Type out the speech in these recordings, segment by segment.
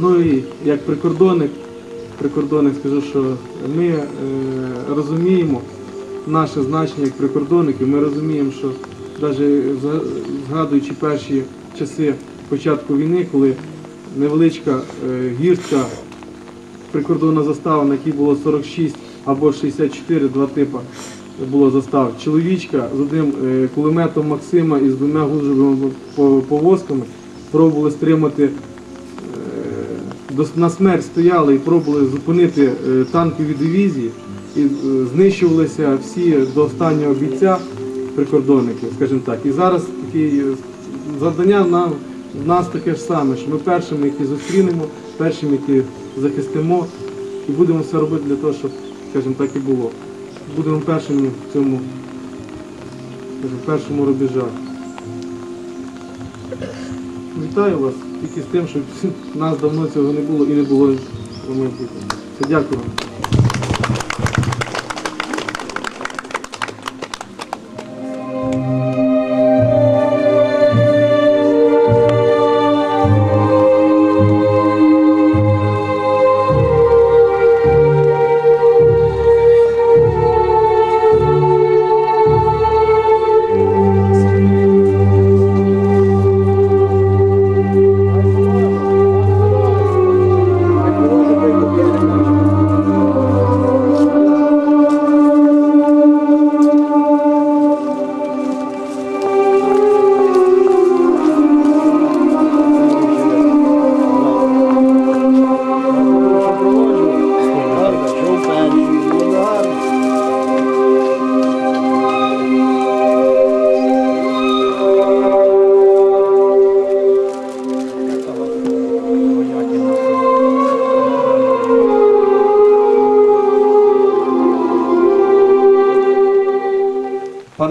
Ну і як прикордонник, прикордонник скажу, що ми е, розуміємо наше значення як прикордонники, ми розуміємо, що навіть згадуючи перші часи початку війни, коли невеличка е, гірська прикордонна застава, на якій було 46 або 64, два типи було застав. Чоловічка з одним е, кулеметом Максима і з двома гужовими повозками пробували стримати на смерть стояли і пробували зупинити е, танкові дивізії і е, знищувалися всі до останнього бійця прикордонники, скажімо так. І зараз такі е, завдання нам в нас таке ж саме, що ми першими, які зустрінемо, першими, які захистимо, і будемо все робити для того, щоб, скажімо так, і було. Будемо першими в цьому скажімо, першому рубежах. Вітаю вас тільки з тим, що нас давно цього не було і не було в майбутньому. Дякую вам.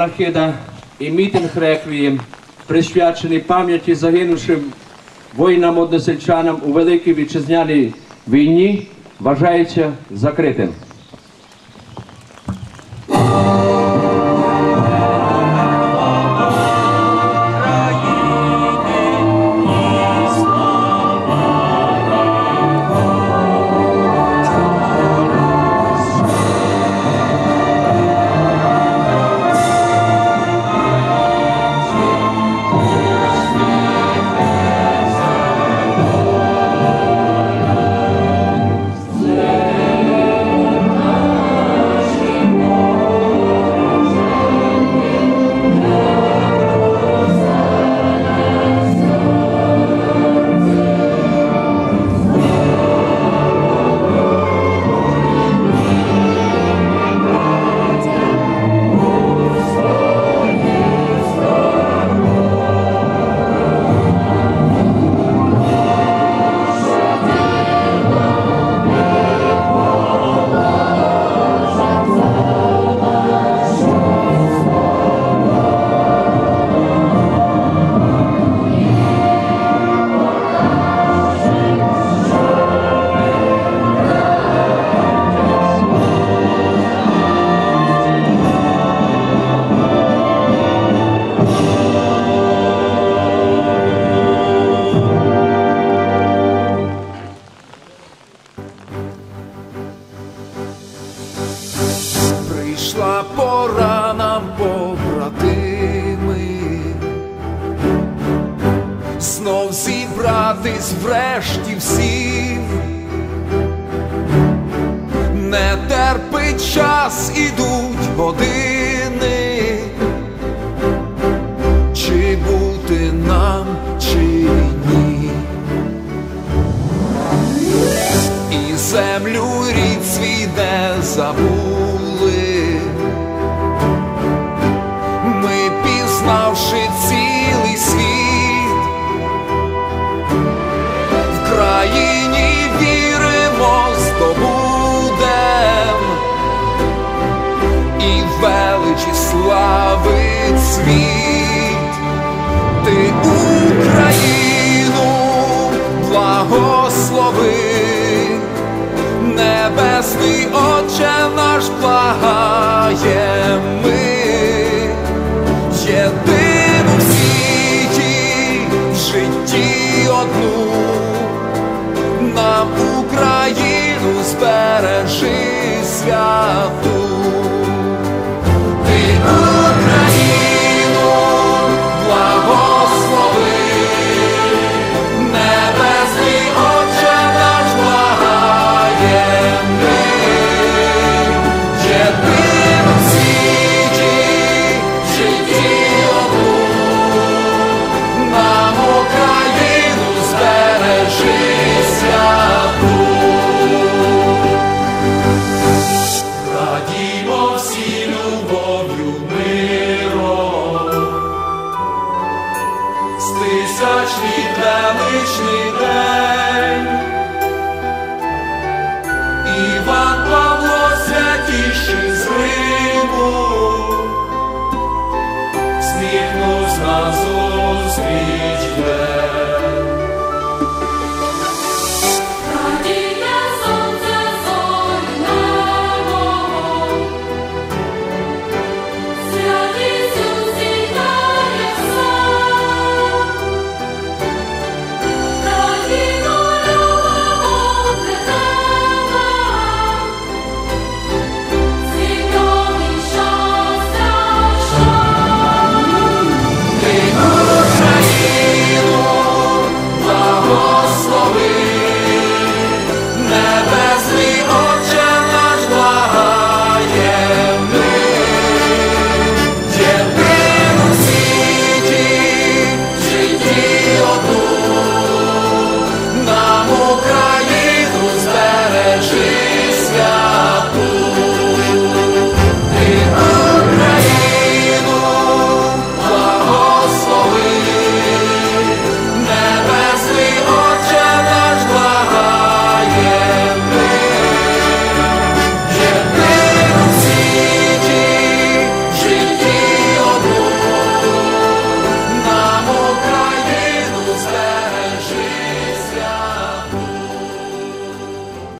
Панахида і мітинг реквієм, присвячений пам'яті загинувшим воїнам односельчанам у Великій Вітчизняній війні, вважається закритим. Зібратись врешті всім. Не терпить час, ідуть години, чи бути нам, чи ні. І землю рід свій не забули. Світ. Ти Україну благослови, небесний Отче наш благає ми, єдину в світі, в житті одну, збережи святу тисячний величний день. Іван Павло святіший з Риму, сміхнув нас зустріч.